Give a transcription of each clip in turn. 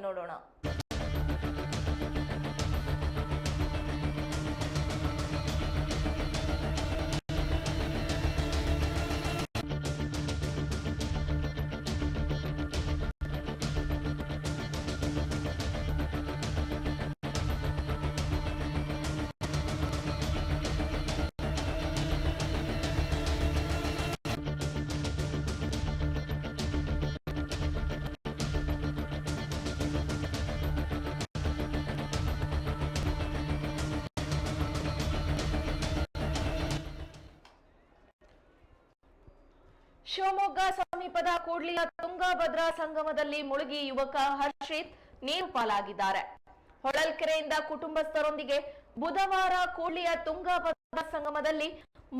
ನೋಡೋಣ. ಶಿವಮೊಗ್ಗ ಸಮೀಪದ ಕೂಡ್ಲಿಯ ತುಂಗಭದ್ರಾ ಸಂಗಮದಲ್ಲಿ ಮುಳುಗಿ ಯುವಕ ಹರ್ಷಿತ್ ನೀರು ಪಾಲಾಗಿದ್ದಾರೆ. ಹೊಳಲ್ಕೆರೆಯಿಂದ ಕುಟುಂಬಸ್ಥರೊಂದಿಗೆ ಬುಧವಾರ ಕೂಡ್ಲಿಯ ತುಂಗಭದ್ರಾ ಸಂಗಮದಲ್ಲಿ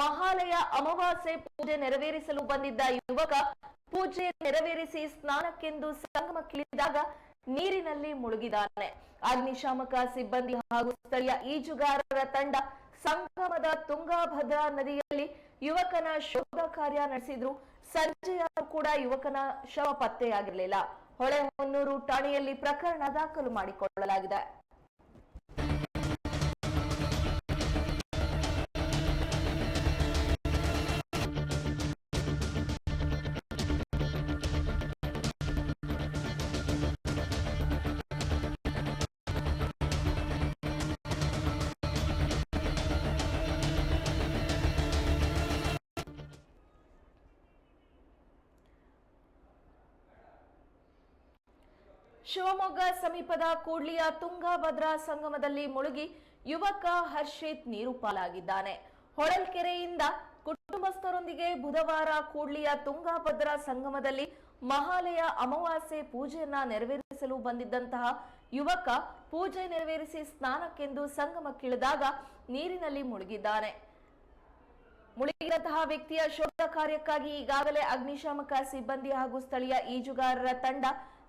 ಮಹಾಲಯ ಅಮಾವಾಸ್ಯೆ ಪೂಜೆ ನೆರವೇರಿಸಲು ಬಂದಿದ್ದ ಯುವಕ ಪೂಜೆ ನೆರವೇರಿಸಿ ಸ್ನಾನಕ್ಕೆಂದು ಸಂಗಮಕ್ಕಿಳಿದಾಗ ನೀರಿನಲ್ಲಿ ಮುಳುಗಿದ್ದಾನೆ. ಅಗ್ನಿಶಾಮಕ ಸಿಬ್ಬಂದಿ ಹಾಗೂ ಸ್ಥಳೀಯ ಈಜುಗಾರರ ತಂಡ ಸಂಗಮದ ತುಂಗಾಭದ್ರಾ ನದಿಯಲ್ಲಿ ಯುವಕನ ಶೋಧ ಕಾರ್ಯ ನಡೆಸಿದ್ರು. ಸಂಜೆಯಾದರೂ ಕೂಡ ಯುವಕನ ಶವ ಪತ್ತೆಯಾಗಿರಲಿಲ್ಲ. ಹೊಳೆಹೊನ್ನೂರು ಠಾಣೆಯಲ್ಲಿ ಪ್ರಕರಣ ದಾಖಲು ಮಾಡಿಕೊಳ್ಳಲಾಗಿದೆ. ಶಿವಮೊಗ್ಗ ಸಮೀಪದ ಕೂಡ್ಲಿಯ ತುಂಗಭದ್ರಾ ಸಂಗಮದಲ್ಲಿ ಮುಳುಗಿ ಯುವಕ ಹರ್ಷಿತ್ ನೀರು ಪಾಲಾಗಿದ್ದಾನೆ. ಹೊಳಲ್ಕೆರೆಯಿಂದ ಕುಟುಂಬಸ್ಥರೊಂದಿಗೆ ಬುಧವಾರ ಕೂಡ್ಲಿಯ ತುಂಗಭದ್ರಾ ಸಂಗಮದಲ್ಲಿ ಮಹಾಲಯ ಅಮಾವಾಸ್ಯೆ ಪೂಜೆಯನ್ನ ನೆರವೇರಿಸಲು ಬಂದಿದ್ದಂತಹ ಯುವಕ ಪೂಜೆ ನೆರವೇರಿಸಿ ಸ್ನಾನಕ್ಕೆಂದು ಸಂಗಮಕ್ಕಿಳಿದಾಗ ನೀರಿನಲ್ಲಿ ಮುಳುಗಿದ್ದಾನೆ. ಮುಳುಗಿದಂತಹ ವ್ಯಕ್ತಿಯ ಶೋಧ ಕಾರ್ಯಕ್ಕಾಗಿ ಈಗಾಗಲೇ ಅಗ್ನಿಶಾಮಕ ಸಿಬ್ಬಂದಿ ಹಾಗೂ ಸ್ಥಳೀಯ ಈಜುಗಾರರ ತಂಡ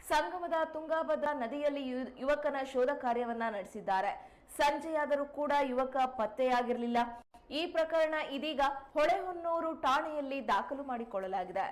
ಸಂಗಮದ ತುಂಗಾಭದ್ರ ನದಿಯಲ್ಲಿ ಯುವಕನ ಶೋಧ ಕಾರ್ಯವನ್ನ ನಡೆಸಿದ್ದಾರೆ. ಸಂಜೆಯಾದರೂ ಕೂಡ ಯುವಕ ಪತ್ತೆಯಾಗಿರಲಿಲ್ಲ. ಈ ಪ್ರಕರಣ ಇದೀಗ ಹೊಳೆಹೊನ್ನೂರು ಠಾಣೆಯಲ್ಲಿ ದಾಖಲು ಮಾಡಿಕೊಳ್ಳಲಾಗಿದೆ.